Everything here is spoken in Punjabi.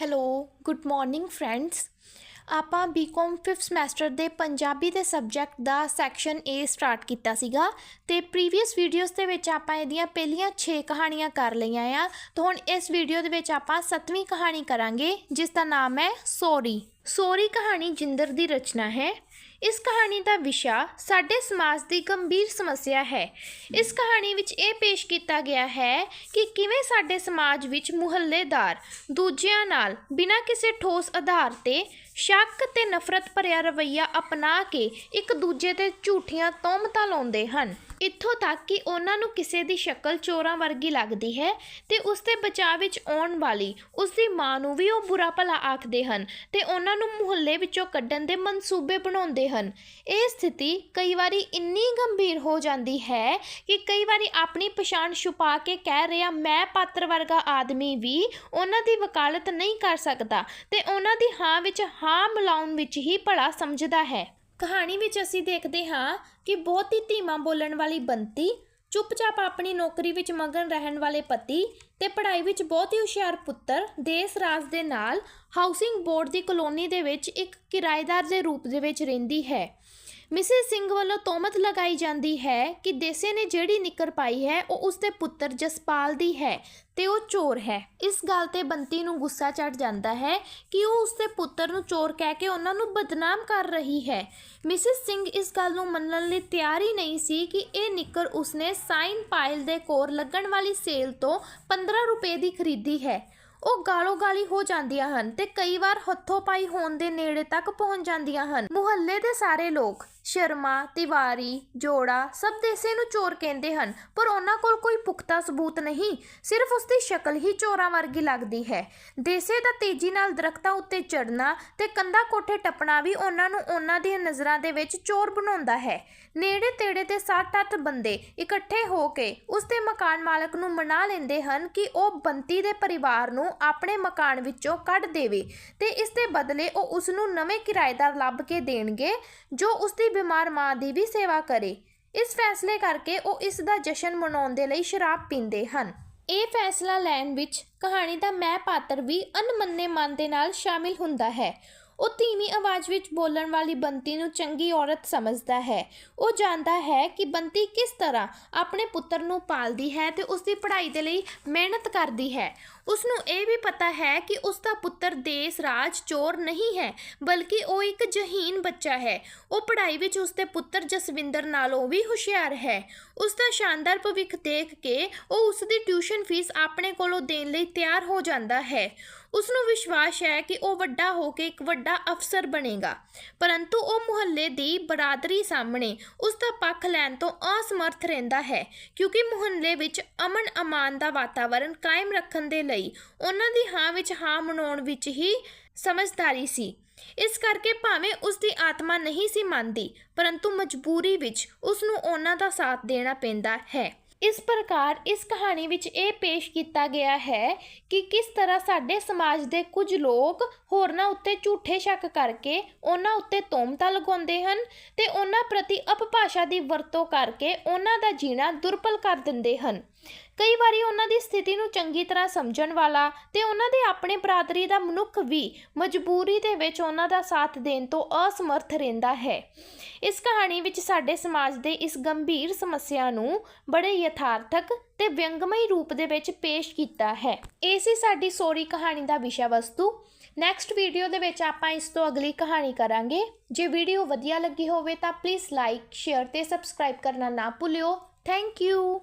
Hello, good morning friends. ਆਪਾਂ ਬੀਕਾਮ 5th ਸਮੈਸਟਰ ਦੇ ਪੰਜਾਬੀ ਦੇ ਸਬਜੈਕਟ ਦਾ ਸੈਕਸ਼ਨ A ਸਟਾਰਟ ਕੀਤਾ ਸੀਗਾ ਤੇ ਪ੍ਰੀਵੀਅਸ ਵੀਡੀਓਜ਼ ਦੇ ਵਿੱਚ ਆਪਾਂ ਇਹਦੀਆਂ ਪਹਿਲੀਆਂ 6 ਕਹਾਣੀਆਂ ਕਰ ਲਈਆਂ ਆ। ਤਾਂ ਹੁਣ ਇਸ ਵੀਡੀਓ ਦੇ ਵਿੱਚ ਆਪਾਂ 7ਵੀਂ ਕਹਾਣੀ ਕਰਾਂਗੇ, ਜਿਸ ਦਾ ਨਾਮ ਹੈ ਸੋਰੀ। ਸੋਰੀ ਕਹਾਣੀ ਜਿੰਦਰ ਦੀ ਰਚਨਾ ਹੈ। ਇਸ ਕਹਾਣੀ ਦਾ ਵਿਸ਼ਾ ਸਾਡੇ ਸਮਾਜ ਦੀ ਗੰਭੀਰ ਸਮੱਸਿਆ ਹੈ। ਇਸ ਕਹਾਣੀ ਵਿੱਚ ਇਹ ਪੇਸ਼ ਕੀਤਾ ਗਿਆ ਹੈ ਕਿ ਕਿਵੇਂ ਸਾਡੇ ਸਮਾਜ ਵਿੱਚ ਮੁਹੱਲੇਦਾਰ ਦੂਜਿਆਂ ਨਾਲ ਬਿਨਾਂ ਕਿਸੇ ਠੋਸ ਆਧਾਰ ਤੇ ਸ਼ੱਕ ਤੇ ਨਫ਼ਰਤ ਭਰਿਆ ਰਵੱਈਆ ਅਪਣਾ ਕੇ ਇੱਕ ਦੂਜੇ ਤੇ ਝੂਠੀਆਂ ਤੋਹਮਤਾਂ ਲਾਉਂਦੇ ਹਨ। ਇੱਥੋਂ ਤੱਕ ਕਿ ਉਹਨਾਂ ਨੂੰ ਕਿਸੇ ਦੀ ਸ਼ਕਲ ਚੋਰਾਂ ਵਰਗੀ ਲੱਗਦੀ ਹੈ ਤੇ ਉਸ ਦੇ ਬਚਾਅ ਵਿੱਚ ਆਉਣ ਵਾਲੀ ਉਸ ਦੀ ਮਾਂ ਨੂੰ ਵੀ ਉਹ ਬੁਰਾ ਭਲਾ ਆਖਦੇ ਹਨ ਤੇ ਉਹਨਾਂ ਨੂੰ ਮੁਹੱਲੇ ਵਿੱਚੋਂ ਕੱਢਣ ਦੇ ਮਨਸੂਬੇ ਬਣਾਉਂਦੇ ਹਨ। ਇਹ ਸਥਿਤੀ ਕਈ ਵਾਰੀ ਇੰਨੀ ਗੰਭੀਰ ਹੋ ਜਾਂਦੀ ਹੈ ਕਿ ਕਈ ਵਾਰੀ ਆਪਣੀ ਪਛਾਣ ਛੁਪਾ ਕੇ ਕਹਿ ਰਿਹਾ ਮੈਂ ਪਾਤਰ ਵਰਗਾ ਆਦਮੀ ਵੀ ਉਹਨਾਂ ਦੀ ਵਕਾਲਤ ਨਹੀਂ ਕਰ ਸਕਦਾ ਤੇ ਉਹਨਾਂ ਦੀ ਹਾਂ ਵਿੱਚ ਹਾਂ ਮਿਲਾਉਣ ਵਿੱਚ ਹੀ ਭਲਾ ਸਮਝਦਾ ਹੈ। ਕਹਾਣੀ ਵਿੱਚ ਅਸੀਂ ਦੇਖਦੇ ਹਾਂ ਕਿ ਬਹੁਤ ਹੀ ਧੀਮਾ ਬੋਲਣ ਵਾਲੀ ਬੰਤੀ, ਚੁੱਪਚਾਪ ਆਪਣੀ ਨੌਕਰੀ ਵਿੱਚ ਮਗਨ ਰਹਿਣ ਵਾਲੇ ਪਤੀ ਤੇ ਪੜ੍ਹਾਈ ਵਿੱਚ ਬਹੁਤ ਹੀ ਹੁਸ਼ਿਆਰ ਪੁੱਤਰ ਦੇਸ ਰਾਜ ਦੇ ਨਾਲ ਹਾਊਸਿੰਗ ਬੋਰਡ ਦੀ ਕਲੋਨੀ ਦੇ ਵਿੱਚ ਇੱਕ ਕਿਰਾਏਦਾਰ ਦੇ ਰੂਪ ਦੇ ਵਿੱਚ ਰਹਿੰਦੀ ਹੈ। ਮਿਸਿਸ ਸਿੰਘ ਵੱਲੋਂ ਤੋਮਤ ਲਗਾਈ ਜਾਂਦੀ ਹੈ ਕਿ ਦੇਸੇ ਨੇ ਜਿਹੜੀ ਨਿੱਕਰ ਪਾਈ ਹੈ, ਉਹ ਉਸਦੇ ਪੁੱਤਰ ਜਸਪਾਲ ਦੀ ਹੈ ਤੇ ਉਹ ਚੋਰ ਹੈ। ਇਸ ਗੱਲ ਤੇ ਬੰਤੀ ਨੂੰ ਗੁੱਸਾ ਚੜ ਜਾਂਦਾ ਹੈ ਕਿ ਉਹ ਉਸਦੇ ਪੁੱਤਰ ਨੂੰ ਚੋਰ ਕਹਿ ਕੇ ਉਹਨਾਂ ਨੂੰ ਬਦਨਾਮ ਕਰ ਰਹੀ ਹੈ। ਮਿਸਿਸ ਸਿੰਘ ਇਸ ਗੱਲ ਨੂੰ ਮੰਨਣ ਲਈ ਤਿਆਰ ਹੀ ਨਹੀਂ ਸੀ ਕਿ ਇਹ ਨਿੱਕਰ ਉਸਨੇ ਸਾਈਨ ਪਾਇਲ ਦੇ ਕੋਰ ਲੱਗਣ ਵਾਲੀ ਸੇਲ ਤੋਂ 15 ਰੁਪਏ ਦੀ ਖਰੀਦੀ ਹੈ। ਉਹ ਗਾਲੋ ਗਾਲੀ ਹੋ ਜਾਂਦੀਆਂ ਹਨ ਤੇ ਕਈ ਵਾਰ ਹੱਥੋਂ ਪਾਈ ਹੋਣ ਦੇ ਨੇੜੇ ਤੱਕ ਪਹੁੰਚ ਜਾਂਦੀਆਂ ਹਨ। ਮੁਹੱਲੇ ਦੇ ਸਾਰੇ ਲੋਕ ਸ਼ਰਮਾ, ਤਿਵਾਰੀ, ਜੋੜਾ ਸਭ ਦੇਸੇ ਨੂੰ ਚੋਰ ਕਹਿੰਦੇ ਹਨ, ਪਰ ਉਹਨਾਂ ਕੋਲ ਕੋਈ ਪੁਖਤਾ ਸਬੂਤ ਨਹੀਂ, ਸਿਰਫ ਉਸ ਦੀ ਸ਼ਕਲ ਹੀ ਚੋਰਾਂ ਵਰਗੀ ਲੱਗਦੀ ਹੈ। ਦੇਸੇ ਦਾ ਤੇਜ਼ੀ ਨਾਲ ਦਰਖਤਾਂ ਉੱਤੇ ਚੜਨਾ ਤੇ ਕੰਧਾ ਕੋਠੇ ਟੱਪਣਾ ਵੀ ਉਹਨਾਂ ਨੂੰ ਉਹਨਾਂ ਦੀਆਂ ਨਜ਼ਰਾਂ ਦੇ ਵਿੱਚ ਚੋਰ ਬਣਾਉਂਦਾ ਹੈ। ਨੇੜੇ ਤੇੜੇ ਦੇ 60-ਅੱਠ ਬੰਦੇ ਇਕੱਠੇ ਹੋ ਕੇ ਉਸ ਦੇ ਮਕਾਨ ਮਾਲਕ ਨੂੰ ਮਨਾ ਲੈਂਦੇ ਹਨ ਕਿ ਉਹ ਬੰਤੀ ਦੇ ਪਰਿਵਾਰ ਨੂੰ ਆਪਣੇ ਮਕਾਨ ਵਿੱਚੋਂ ਕੱਢ ਦੇਵੇ ਤੇ ਇਸ ਦੇ ਬਦਲੇ ਉਹ ਉਸ ਨੂੰ ਨਵੇਂ ਕਿਰਾਏਦਾਰ ਲੱਭ ਕੇ ਦੇਣਗੇ, ਜੋ ਉਸ ਦੀ ਬਿਮਾਰ ਮਾਂ ਦੀ ਵੀ ਸੇਵਾ ਕਰੇ। ਇਸ ਫੈਸਲੇ ਕਰਕੇ ਉਹ ਇਸ ਦਾ ਜਸ਼ਨ ਮਨਾਉਣ ਦੇ ਲਈ ਸ਼ਰਾਬ ਪੀਂਦੇ ਹਨ। ਇਹ ਫੈਸਲਾ ਲੈਣ ਵਿੱਚ ਕਹਾਣੀ ਦਾ ਮੈਂ ਪਾਤਰ ਵੀ ਅਨਮੰਨੇ ਮਨ ਦੇ ਨਾਲ ਸ਼ਾਮਿਲ ਹੁੰਦਾ ਹੈ। ਉਹ ਧੀਮੀ ਆਵਾਜ਼ ਵਿੱਚ ਬੋਲਣ ਵਾਲੀ ਬੰਤੀ ਨੂੰ ਚੰਗੀ ਔਰਤ ਸਮਝਦਾ ਹੈ। ਉਹ ਜਾਣਦਾ ਹੈ ਕਿ ਬੰਤੀ ਕਿਸ ਤਰ੍ਹਾਂ ਆਪਣੇ ਪੁੱਤਰ ਨੂੰ ਪਾਲਦੀ ਹੈ ਤੇ ਉਸ ਦੀ ਪੜ੍ਹਾਈ ਦੇ ਲਈ ਮਿਹਨਤ ਕਰਦੀ ਹੈ। ਉਸ ਨੂੰ ਇਹ ਵੀ ਪਤਾ ਹੈ ਕਿ ਉਸ ਦਾ ਪੁੱਤਰ ਦੇਸ ਰਾਜ ਚੋਰ ਨਹੀਂ ਹੈ, ਬਲਕਿ ਉਹ ਇੱਕ ਜਹੀਨ ਬੱਚਾ ਹੈ। ਉਹ ਪੜ੍ਹਾਈ ਵਿੱਚ ਉਸ ਦੇ ਪੁੱਤਰ ਜਸਵਿੰਦਰ ਨਾਲੋਂ ਵੀ ਹੁਸ਼ਿਆਰ ਹੈ। ਉਸ ਦਾ ਸ਼ਾਨਦਾਰ ਭਵਿੱਖ ਦੇਖ ਕੇ ਉਹ ਉਸ ਦੀ ਟਿਊਸ਼ਨ ਫੀਸ ਆਪਣੇ ਕੋਲੋਂ ਦੇਣ ਲਈ ਤਿਆਰ ਹੋ ਜਾਂਦਾ ਹੈ। ਉਸ ਨੂੰ ਵਿਸ਼ਵਾਸ ਹੈ ਕਿ ਉਹ ਵੱਡਾ ਹੋ ਕੇ ਇੱਕ ਵੱਡਾ ਅਫਸਰ ਬਣੇਗਾ। ਪਰੰਤੂ ਉਹ ਮੁਹੱਲੇ ਦੀ ਬਰਾਦਰੀ ਸਾਹਮਣੇ ਉਸ ਦਾ ਪੱਖ ਲੈਣ ਤੋਂ ਅਸਮਰਥ ਰਹਿੰਦਾ ਹੈ, ਕਿਉਂਕਿ ਮੁਹੱਲੇ ਵਿੱਚ ਅਮਨ ਅਮਾਨ ਦਾ ਵਾਤਾਵਰਣ ਕਾਇਮ ਰੱਖਣ ਦੇ ਲਈ ਲਈ। ਉਹਨਾਂ ਦੀ ਹਾਂ ਵਿੱਚ ਹਾਂ ਮਨਾਉਣ ਵਿੱਚ ਹੀ ਸਮਝਦਾਰੀ ਸੀ। ਇਸ ਕਰਕੇ ਭਾਵੇਂ ਉਸ ਦੀ ਆਤਮਾ ਨਹੀਂ ਸੀ ਮੰਨਦੀ, ਪਰੰਤੂ ਮਜਬੂਰੀ ਵਿੱਚ ਉਸ ਨੂੰ ਉਹਨਾਂ ਦਾ ਸਾਥ ਦੇਣਾ ਪੈਂਦਾ ਹੈ। ਇਸ ਪ੍ਰਕਾਰ ਇਸ ਕਹਾਣੀ ਵਿੱਚ ਇਹ ਪੇਸ਼ ਕੀਤਾ ਗਿਆ ਹੈ ਕਿ ਕਿਸ ਤਰ੍ਹਾਂ ਸਾਡੇ ਸਮਾਜ ਦੇ ਕੁਝ ਲੋਕ ਹੋਰਨਾਂ ਉੱਤੇ ਝੂਠੇ ਸ਼ੱਕ ਕਰਕੇ ਉਹਨਾਂ ਉੱਤੇ ਤੋਮਤਾ ਲਗਾਉਂਦੇ ਹਨ ਤੇ ਉਹਨਾਂ ਪ੍ਰਤੀ ਅਪਭਾਸ਼ਾ ਦੀ ਵਰਤੋਂ ਕਰਕੇ ਉਹਨਾਂ ਦਾ ਜੀਣਾ ਦੁਰਬਲ ਕਰ ਦਿੰਦੇ ਹਨ। ਕਈ ਵਾਰੀ ਉਹਨਾਂ ਦੀ ਸਥਿਤੀ ਨੂੰ ਚੰਗੀ ਤਰ੍ਹਾਂ ਸਮਝਣ ਵਾਲਾ ਤੇ ਉਹਨਾਂ ਦੇ ਆਪਣੇ ਬਰਾਦਰੀ ਦਾ ਮਨੁੱਖ ਵੀ ਮਜਬੂਰੀ ਦੇ ਵਿੱਚ ਉਹਨਾਂ ਦਾ ਸਾਥ ਦੇਣ ਤੋਂ ਅਸਮਰਥ ਰਹਿੰਦਾ ਹੈ। ਇਸ ਕਹਾਣੀ ਵਿੱਚ ਸਾਡੇ ਸਮਾਜ ਦੇ ਇਸ ਗੰਭੀਰ ਸਮੱਸਿਆ ਨੂੰ ਬੜੇ ਯਥਾਰਥਕ ਤੇ ਵਿਅੰਗਮਈ ਰੂਪ ਦੇ ਵਿੱਚ ਪੇਸ਼ ਕੀਤਾ ਹੈ। ਇਹ ਸੀ ਸਾਡੀ ਸੋਰੀ ਕਹਾਣੀ ਦਾ ਵਿਸ਼ਾ ਵਸਤੂ। ਨੈਕਸਟ ਵੀਡੀਓ ਦੇ ਵਿੱਚ ਆਪਾਂ ਇਸ ਤੋਂ ਅਗਲੀ ਕਹਾਣੀ ਕਰਾਂਗੇ। ਜੇ ਵੀਡੀਓ ਵਧੀਆ ਲੱਗੀ ਹੋਵੇ ਤਾਂ ਪਲੀਜ਼ ਲਾਈਕ ਸ਼ੇਅਰ ਤੇ ਸਬਸਕ੍ਰਾਈਬ ਕਰਨਾ ਨਾ ਭੁੱਲਿਓ। Thank you